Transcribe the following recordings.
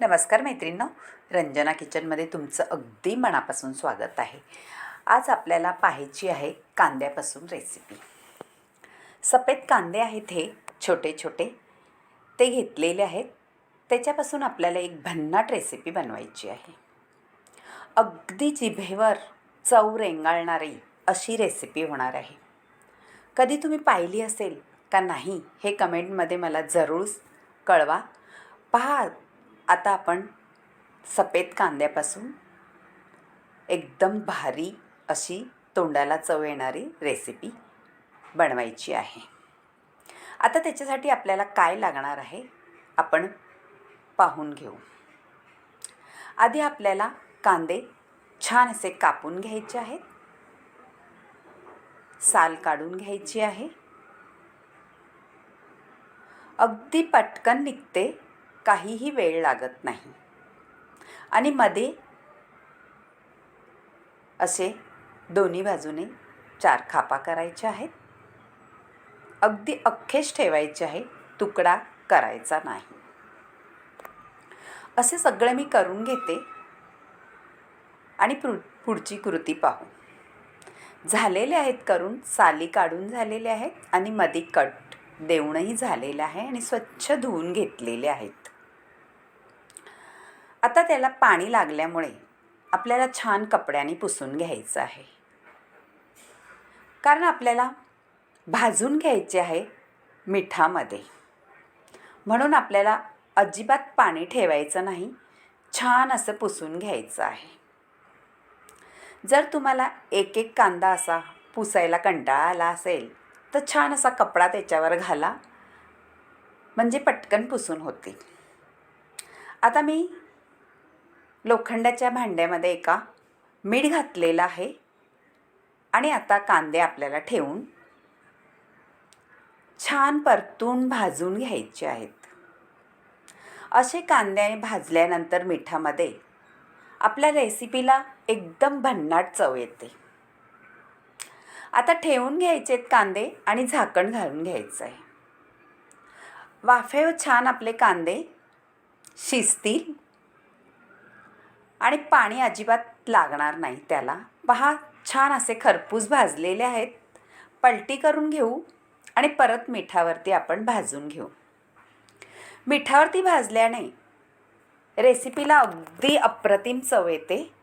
नमस्कार मैत्रिणींनो. रंजना किचनमध्ये तुमचं अगदी मनापासून स्वागत आहे. आज आपल्याला पाहायची आहे कांद्यापासून रेसिपी सफेद कांदे आहेत हे छोटे छोटे ते घेतलेले आहेत. त्याच्यापासून आपल्याला एक भन्नाट रेसिपी बनवायची आहे. अगदी जिभेवर चव रेंगाळणारी अशी रेसिपी होणार आहे. कधी तुम्ही पाहिली असेल का नाही हे कमेंटमध्ये मला जरूर कळवा. पहा आता आपण सफेद कांद्यापासून एकदम भारी अशी तोंडाला चव येणारी रेसिपी बनवायची आहे. आता त्याच्यासाठी आपल्याला काय लागणार आहे आपण पाहून घेऊ. आधी आपल्याला कांदे छान असे कापून घ्यायचे आहेत. साल काढून घ्यायची आहे. अगदी पटकन निघते काहीही वेळ लागत नाही. आणि मध्ये असे दोन्ही बाजूने चार खापा करायच्या आहेत. अगदी अख्खेच ठेवायचे आहे तुकडा करायचा नाही. असे सगळे मी करून घेते आणि पु पुढची कृती पाहू. झालेले आहेत करून साली काढून झालेले आहेत आणि मध्ये कट देऊनही झालेलं आहे आणि स्वच्छ धुवून घेतलेले आहेत. आता त्याला पाणी लागल्यामुळे आपल्याला छान कपड्याने पुसून घ्यायचं आहे. कारण आपल्याला भाजून घ्यायचे आहे मिठामध्ये. म्हणून आपल्याला अजिबात पाणी ठेवायचं नाही छान असं पुसून घ्यायचं आहे. जर तुम्हाला एक एक कांदा असा पुसायला कंटाळा आला असेल तर छान असा कपडा त्याच्यावर घाला. म्हणजे पटकन पुसून होतील. आता मी लोखंडाच्या भांड्यामध्ये एका मीठ घातलेलं आहे आणि आता कांदे आपल्याला ठेवून छान परतून भाजून घ्यायचे आहेत. असे कांदे भाजल्यानंतर मिठामध्ये आपल्या रेसिपीला एकदम भन्नाट चव येते. आता ठेवून घ्यायचे आहेत कांदे आणि झाकण घालून घ्यायचं आहे. वाफेवर छान आपले कांदे शिजतील. आणि पाणी अजिबात लागणार नाही त्याला. पहा छान असे खरपूस भाजलेले आहेत. पलटी करून घेऊ आणि परत मिठावरती आपण भाजून घेऊ. मिठावरती भाजल्याने रेसिपीला अगदी अप्रतिम चव येते.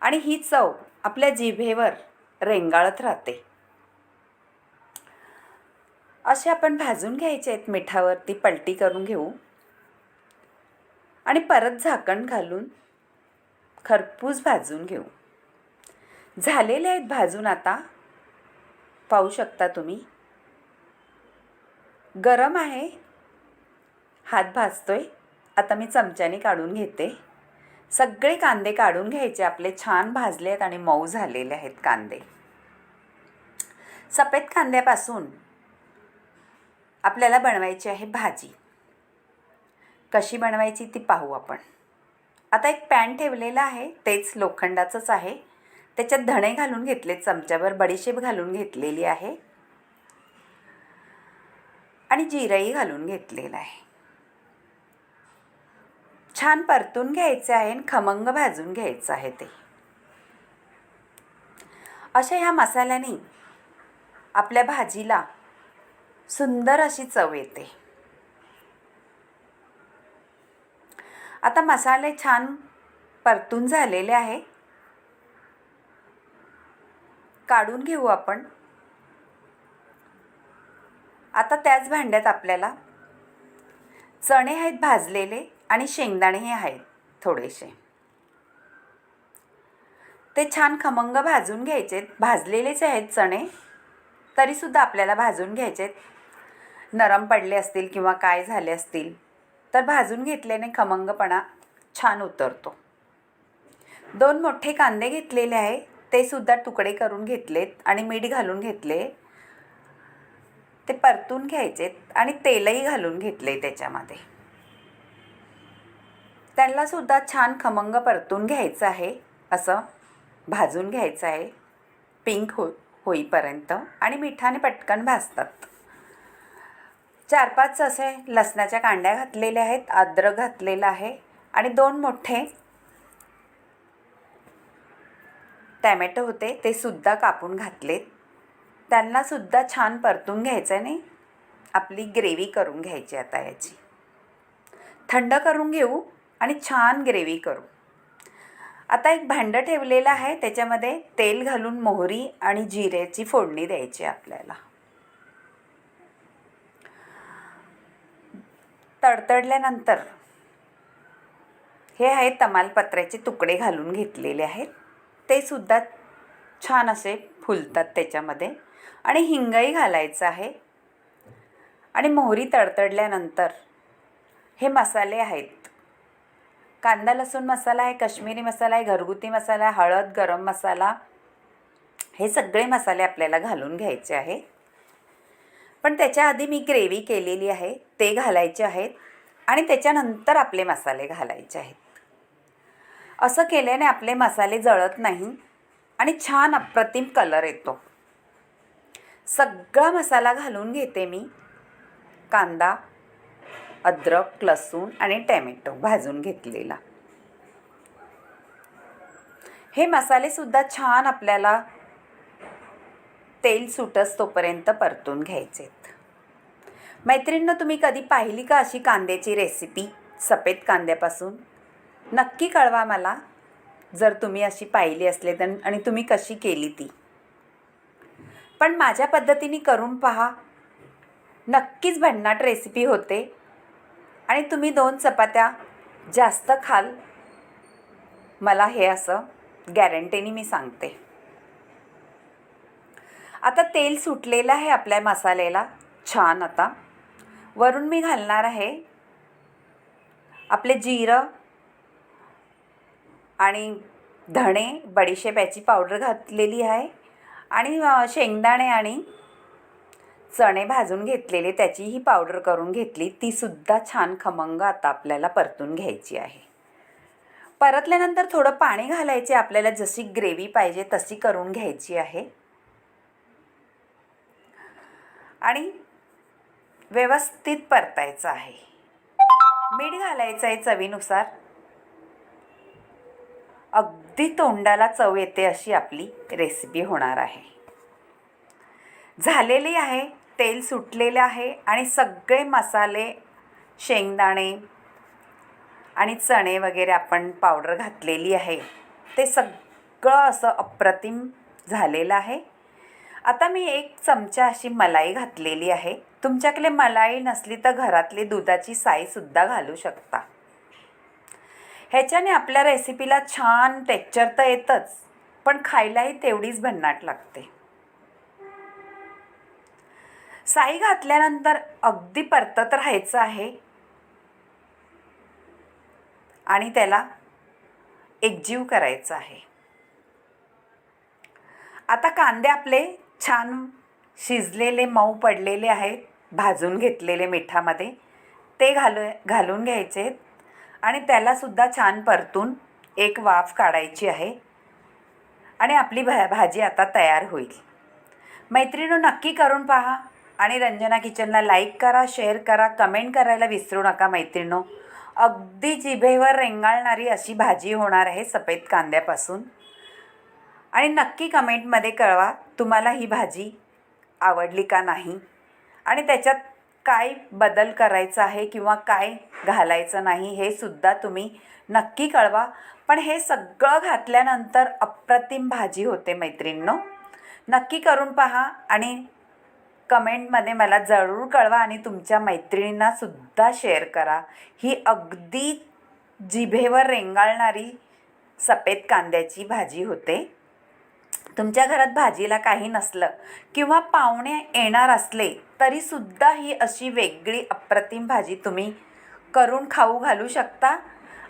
आणि ही चव आपल्या जिभेवर रेंगाळत राहते. असे आपण भाजून घ्यायचे आहेत. मिठावरती पलटी करून घेऊ. आणि परत झाकण घालून खरपूस भाजून घेऊ. झालेले आहेत भाजून आता. पाहू शकता तुम्ही. गरम आहे. हात भाजतोय. आता मी चमच्याने काढून घेते. सगळे कांदे काढून घ्यायचे. आपले छान भाजले आहेत आणि मऊ झालेले आहेत कांदे. सफेद कांद्यापासून आपल्याला बनवायची आहे भाजी. कशी बनवायची ती पाहू आपण. आता एक पॅन ठेवलेलं आहे तेच लोखंडाचंच आहे. त्याच्यात धणे घालून घेतले चमच्यावर बडीशेप घालून घेतलेली आहे. आणि जिरंही घालून घेतलेलं आहे. छान परतून घ्यायचे आहे आणि खमंग भाजून घ्यायचं आहे ते. अशा ह्या मसाल्याने आपल्या भाजीला सुंदर अशी चव येते. आता मसाले छान परतून झालेले आहे. काढून घेऊ आपण. आता त्याच भांड्यात आपल्याला चणे आहेत भाजलेले आणि शेंगदाणेही आहेत थोडेसे. ते छान खमंग भाजून घ्यायचे. भाजलेलेच आहेत चणे. तरीसुद्धा आपल्याला भाजून घ्यायचे नरम पडले असतील किंवा काय झाले असतील. तर भाजून घेतल्याने खमंगपणा छान उतरतो. दोन मोठे कांदे घेतलेले आहे ते सुद्धा तुकडे करून घेतलेत आणि मीठ घालून घेतले. ते परतून घ्यायचेत आणि तेलही घालून घेतले त्याच्यामध्ये. त्यांनासुद्धा छान खमंग परतून घ्यायचं आहे असं भाजून घ्यायचं आहे. पिंक हो होईपर्यंत आणि मिठाने पटकन भाजतात. चार पाच असे लसणाच्या कांड्या घातलेल्या आहेत अद्रक घातलेलं आहे आणि दोन मोठे टॅमॅटो होते ते सुद्धा कापून घातलेत. त्यांनासुद्धा छान परतून घ्यायचं आहे नाही. आपली ग्रेव्ही करून घ्यायची आता याची. थंड करून घेऊ आणि छान ग्रेव्ही करू. आता एक भांडं ठेवलेलं आहे त्याच्यामध्ये तेल घालून मोहरी आणि जिऱ्याची फोडणी द्यायची आपल्याला. तडतडल्यानंतर हे आहे तमालपत्र्याचे तुकडे घालून घेतलेले आहेत. ते सुद्धा छान असे फुलतात त्याच्यामध्ये. आणि हिंगही घालायचं आहे. आणि मोहरी तडतडल्यानंतर हे मसाले आहेत. कांदा लसूण मसाला आहे कश्मीरी मसाला आहे घरगुती मसाला हळद गरम मसाला. हे सगळे मसाले आपल्याला घालून घ्यायचे आहे. पण त्याच्या आधी मी ग्रेव्ही केलेली आहे ते घालायचे आहेत आणि त्याच्यानंतर आपले मसाले घालायचे आहेत. असं केल्याने आपले मसाले जळत नाही आणि छान अप्रतिम कलर येतो. सगळा मसाला घालून घेते मी. कांदा अद्रक लसूण आणि टॅमॅटो भाजून घेतलेला. हे मसालेसुद्धा छान आपल्याला तेल सुटस तोपर्यंत परतून घ्यायचेत. मैत्रिणींनो तुम्ही कधी पाहिली का अशी कांद्याची रेसिपी सफेद कांद्यापासून? नक्की कळवा मला. जर तुम्ही अशी पाहिली असले तर आणि तुम्ही कशी केली ती? पण माझ्या पद्धतीने करून पहा. नक्कीच भन्नाट रेसिपी होते. आणि तुम्ही दोन चपात्या जास्त खाल. मला हे असं गॅरंटीने मी सांगते. आता तेल सुटलेलं आहे आपल्या मसाल्याला. छान आता. वरून मी घालणार आहे आपले जिरं आणि धणे बडीशेप याची पावडर घातलेली आहे. आणि शेंगदाणे आणि चणे भाजून घेतलेले त्याचीही पावडर करून घेतली. तीसुद्धा छान खमंग आता आपल्याला परतून घ्यायची आहे. परतल्यानंतर थोडं पाणी घालायचे आपल्याला जशी ग्रेव्ही पाहिजे तशी करून घ्यायची आहे. आणि व्यवस्थित परतायचं आहे. मीठ घालायचं आहे चवीनुसार. अगदी तोंडाला चव येते अशी आपली रेसिपी होणार आहे. झालेली आहे तेल सुटलेलं आहे आणि सगळे मसाले शेंगदाणे आणि चणे वगैरे आपण पावडर घातलेली आहे. ते सगळं असं अप्रतिम झालेलं आहे. आता मी एक चमचा अशी मलाई घातलेली आहे. तुमच्याकडे मलाई नसली तर घरातली दुधाची साईसुद्धा घालू शकता. ह्याच्याने आपल्या रेसिपीला छान टेक्चर तर येतच पण खायलाही तेवढीच भन्नाट लागते. साई घातल्यानंतर अगदी परतत राहायचं आहे. आणि त्याला एकजीव करायचं आहे. आता कांदे आपले छान शिजलेले मऊ पडलेले आहेत भाजून घेतलेले मिठामध्ये. ते घालू घालून घ्यायचे आणि त्यालासुद्धा छान परतून एक वाफ काढायची आहे. आणि आपली भा भाजी आता तयार होईल. मैत्रिणीनो नक्की करून पहा आणि रंजना किचनला लाईक करा शेअर करा कमेंट करायला विसरू नका मैत्रिणो अगदी जिभेवर रेंगाळणारी अशी भाजी होणार आहे सफेद कांद्यापासून. आणि नक्की कमेंटमध्ये कळवा तुम्हाला ही भाजी आवडली का नाही. आणि त्याच्यात काय बदल करायचा आहे किंवा काय घालायचं नाही हे सुद्धा तुम्ही नक्की कळवा. पण हे सगळं घातल्यानंतर अप्रतिम भाजी होते मैत्रिणींनो. नक्की करून पहा आणि कमेंटमध्ये मला जरूर कळवा आणि तुमच्या मैत्रिणींनासुद्धा शेअर करा. ही अगदी जिभेवर रेंगाळणारी सफेद कांद्याची भाजी होते. तुमच्या घरात भाजीला काही नसलं किंवा पाहुणे येणार असले तरीसुद्धा ही अशी वेगळी अप्रतिम भाजी तुम्ही करून खाऊ घालू शकता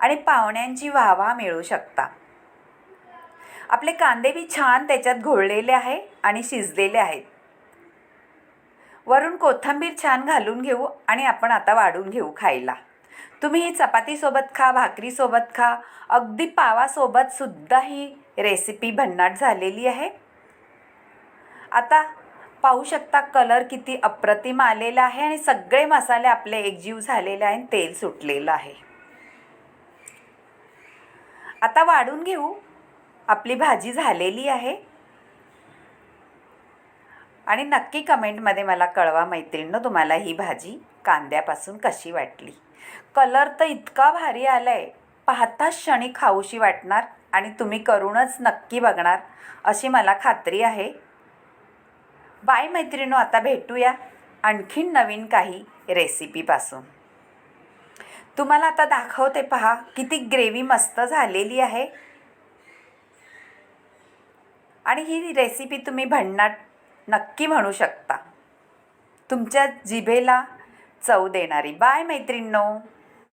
आणि पाहुण्यांची वाहवा मिळू शकता. आपले कांदे बी छान त्याच्यात घोळलेले आहे आणि शिजलेले आहेत. वरून कोथिंबीर छान घालून घेऊ आणि आपण आता वाढून घेऊ खायला. तुम्ही ही चपातीसोबत खा भाकरीसोबत खा. अगदी पावासोबत सुद्धा ही रेसिपी भन्नाट झालेली आहे. आता पाहू शकता कलर किती अप्रतिम आलेला आहे आणि सगळे मसाले आपले एकजीव झालेले आहे आणि तेल सुटलेलं आहे. आता वाढून घेऊ. आपली भाजी झालेली आहे. आणि नक्की कमेंटमध्ये मला कळवा मैत्रिणीनं तुम्हाला ही भाजी कांद्यापासून कशी वाटली? कलर तर इतका भारी आला आहे पाहताच क्षणी खाऊशी वाटणार आणि तुम्ही करूनच नक्की बघणार अशी मला खात्री आहे. बाय मैत्रिणो आता भेटूया आणखीन नवीन काही रेसिपीपासून तुम्हाला आता दाखवते पहा किती ग्रेव्ही मस्त झालेली आहे. आणि ही रेसिपी तुम्ही भन्नाट नक्की म्हणू शकता. तुमच्या जिभेला चव देणारी. बाय मैत्रिणींनो.